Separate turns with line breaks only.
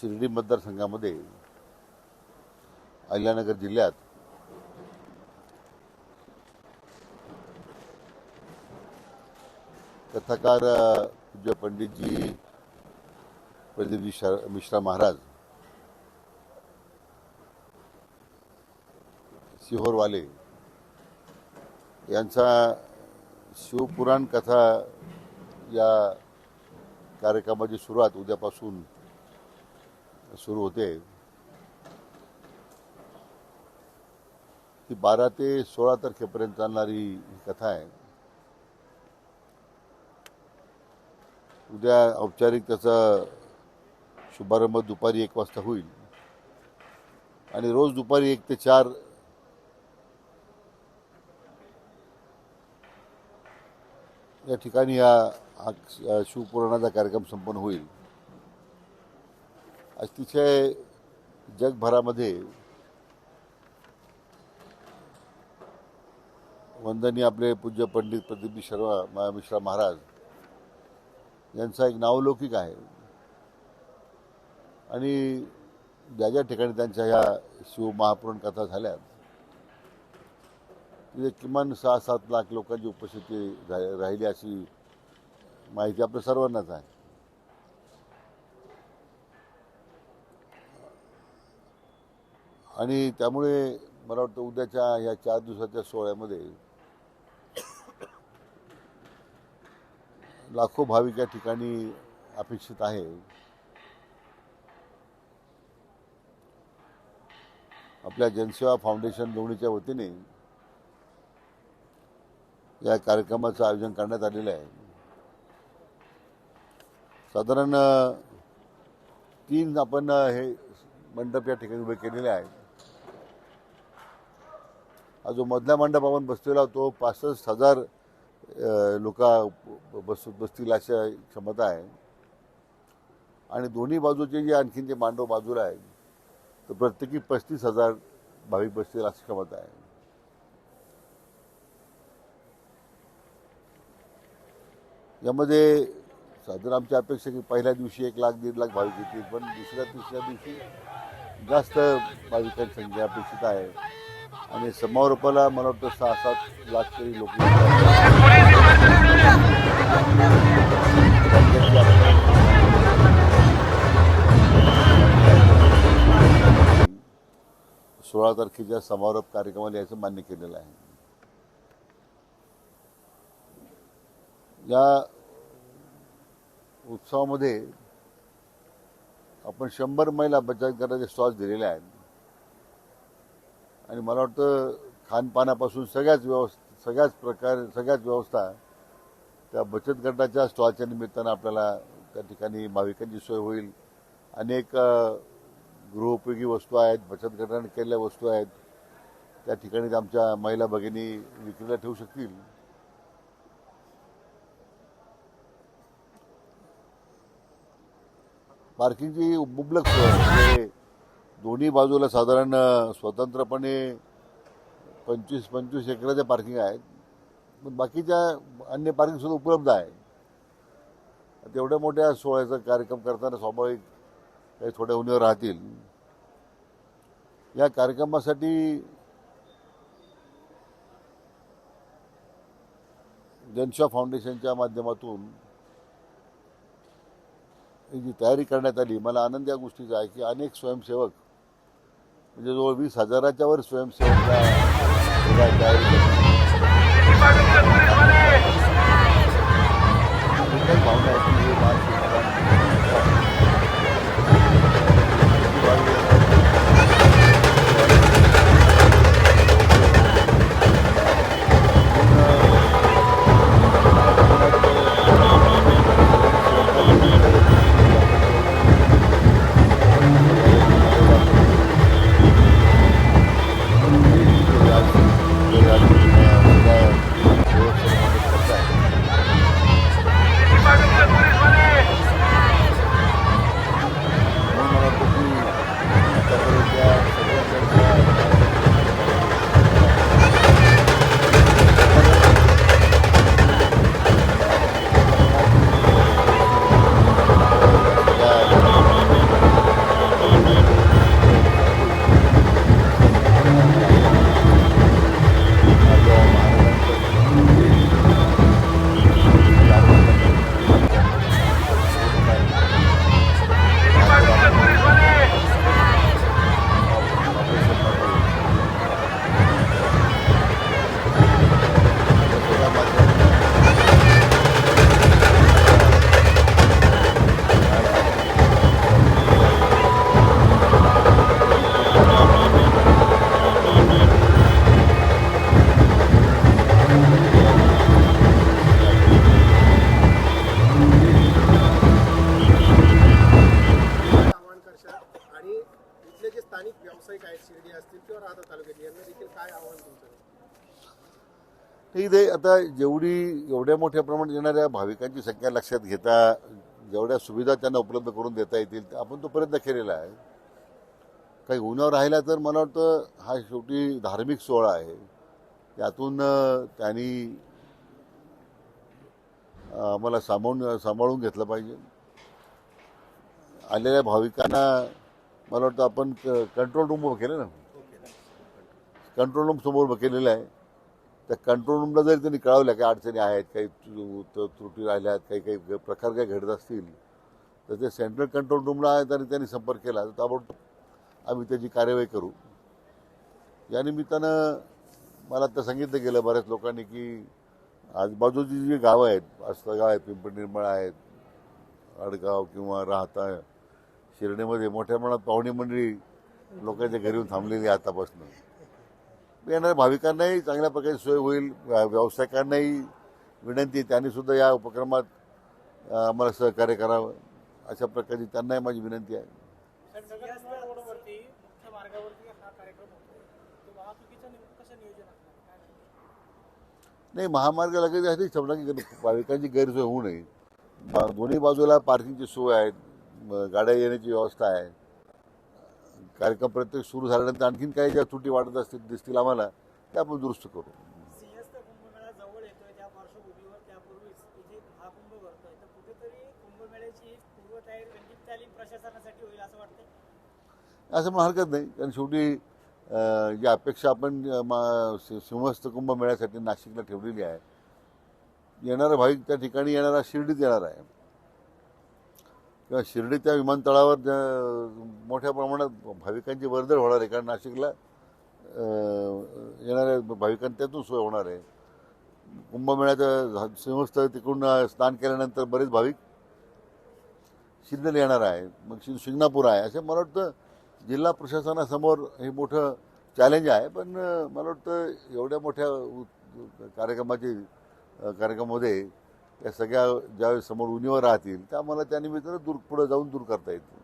शिर्डी मतदारसंघामध्ये अहिल्यानगर जिल्ह्यात कथाकार पूज्य पंडितजी प्रदीपजी शर- मिश्रा महाराज सिहोरवाले यांचा शिवपुराण कथा या कार्यक्रमाची सुरुवात उद्यापासून सुरू होते. ती बारा ते सोळा तारखेपर्यंत चालणारी ही कथा आहे. उद्या औपचारिक त्याचा शुभारंभ दुपारी एक वाजता होईल. आणि रोज दुपारी एक ते चार या ठिकाणी हा शिवपुराणाचा कार्यक्रम संपन्न होईल. अतिशय जगभरामध्ये वंदनीय आपले पूज्य पंडित प्रदीप शर्मा मिश्रा महाराज यांचा एक नावलौकिक आहे. आणि ज्या ज्या ठिकाणी त्यांच्या ह्या शिवमहापुराण कथा झाल्या तिथे किमान सहा सात लाख लोकांची उपस्थिती राहिली अशी माहिती आपल्या सर्वांनाच आहे. आणि त्यामुळे मला वाटतं उद्याच्या या चार दिवसाच्या सोहळ्यामध्ये लाखो भाविक या ठिकाणी अपेक्षित आहे. आपल्या जनसेवा फाउंडेशन लोणीच्या वतीने या कार्यक्रमाचं आयोजन करण्यात आलेलं आहे. साधारण तीन आपण हे मंडप या ठिकाणी उभे केलेले आहेत. जो मधला मंडप आपण बसलेला तो पासष्ट हजार लोक बस बसतील अशा क्षमता आहे. आणि दोन्ही बाजूचे जे आणखीन जे मांडव बाजूला आहे तर प्रत्येकी पस्तीस हजार भाविक बसतील अशी क्षमता आहे. यामध्ये साधारण आमची अपेक्षा की पहिल्या दिवशी एक लाख दीड लाख भाविक येतील पण दुसऱ्या तिसऱ्या दिवशी जास्त भाविकांची संख्या अपेक्षित आहे. आणि समारोपाला मला वाटतं सहा सात लाख तरी लोक सोळा तारखेच्या समारोप कार्यक्रमाला याचं मान्य केलेलं आहे. या उत्सवामध्ये आपण शंभर महिला बचत गटाचे स्टॉल्स दिलेले आहेत. आणि मला वाटतं खानपानापासून सगळ्याच व्यवस्था सगळ्याच प्रकार सगळ्याच व्यवस्था त्या बचत गटाच्या स्टॉलच्या निमित्तानं आपल्याला त्या ठिकाणी भाविकांची सोय होईल. अनेक गृहोपयोगी वस्तू आहेत बचत गटाने केलेल्या वस्तू आहेत. त्या ठिकाणी आमच्या महिला भगिनी विक्रीला ठेवू शकतील. पार्किंगची मुबलक सोय आहे. दोन्ही बाजूला साधारण स्वतंत्रपणे पंचवीस पंचवीस एकराच्या पार्किंग आहेत पण बाकीच्या अन्य पार्किंग सुद्धा उपलब्ध आहे. तेवढ्या मोठ्या सोहळ्याचा कार्यक्रम करताना स्वाभाविक काही थोड्या उणीवर राहतील. या कार्यक्रमासाठी जनशा फाउंडेशनच्या माध्यमातून जी तयारी करण्यात आली मला आनंद या गोष्टीचा आहे की अनेक स्वयंसेवक म्हणजे जवळ वीस हजाराच्या वर स्वयंसेवक ठीक आहे आता जेवढी एवढ्या मोठ्या प्रमाणात येणाऱ्या भाविकांची संख्या लक्षात घेता जेवढ्या सुविधा त्यांना उपलब्ध करून देता येतील आपण तो प्रयत्न केलेला आहे. काही उन्हावर राहिला तर मला वाटतं हा शेवटी धार्मिक सोहळा आहे. त्यातून त्यांनी आम्हाला सामावून सांभाळून घेतलं पाहिजे. आलेल्या भाविकांना मला वाटतं आपण कंट्रोल रूम उभं केलं ना? कंट्रोल रूम समोर उभं केलेलं आहे. त्या कंट्रोल रूमला जरी त्यांनी कळवल्या काही अडचणी आहेत काही त्रुटी राहिल्या आहेत काही काही प्रकार काही घडत असतील तर ते सेंट्रल कंट्रोल रूमला जरी त्यांनी संपर्क केला तर ताबडतोब आम्ही त्याची कार्यवाही करू. या निमित्तानं मला आता सांगितलं गेलं बऱ्याच लोकांनी की आजूबाजूची जी गावं आहेत आस्तगाव आहे पिंपळ निर्मळ आहेत अडगाव किंवा राहता शिर्डीमध्ये मोठ्या प्रमाणात पाहुणी मंडळी लोकांच्या घरी येऊन थांबलेली आहे आतापासून. येणाऱ्या भाविकांनाही चांगल्या प्रकारे सोय होईल व्या- व्यावसायिकांनाही विनंती त्यांनी सुद्धा या उपक्रमात आम्हाला सहकार्य करावं. अशा प्रकारची त्यांनाही माझी विनंती आहे? नाही महामार्ग लगेच आहे समजा की भाविकांची गैरसोय होऊ नये. दोन्ही बाजूला पार्किंगची सोय आहे गाड्या येण्याची व्यवस्था आहे. कार्यक्रम प्रत्येक सुरू झाल्यानंतर आणखीन काही ज्या त्रुटी वाटत असतील दिसतील आम्हाला त्या आपण दुरुस्त करू.
असं
म्हणून हरकत नाही कारण शेवटी अं, जी अपेक्षा आपण सिंहस्थ कुंभ मेळ्यासाठी नाशिकला ठेवलेली आहे येणारा भाविक त्या ठिकाणी येणारा शिर्डीत येणार आहे. किंवा शिर्डी त्या विमानतळावर मोठ्या प्रमाणात भाविकांची वर्दळ होणार आहे. कारण नाशिकला येणाऱ्या भाविकांना त्यातून सोय होणार आहे. कुंभमेळ्याचं सिंहस्थळ तिकडून स्नान केल्यानंतर बरेच भाविक शिर्डीला येणार आहे. मग शि शिंगणापूर आहे. असं मला वाटतं जिल्हा प्रशासनासमोर हे मोठं चॅलेंज आहे. पण मला वाटतं एवढ्या मोठ्या कार्यक्रमाची कार्यक्रमामध्ये या सगळ्या ज्यावेळेस समोर उणीवर राहतील त्या मला त्यानिमित्तानं दूर पुढे जाऊन दूर करता येतील.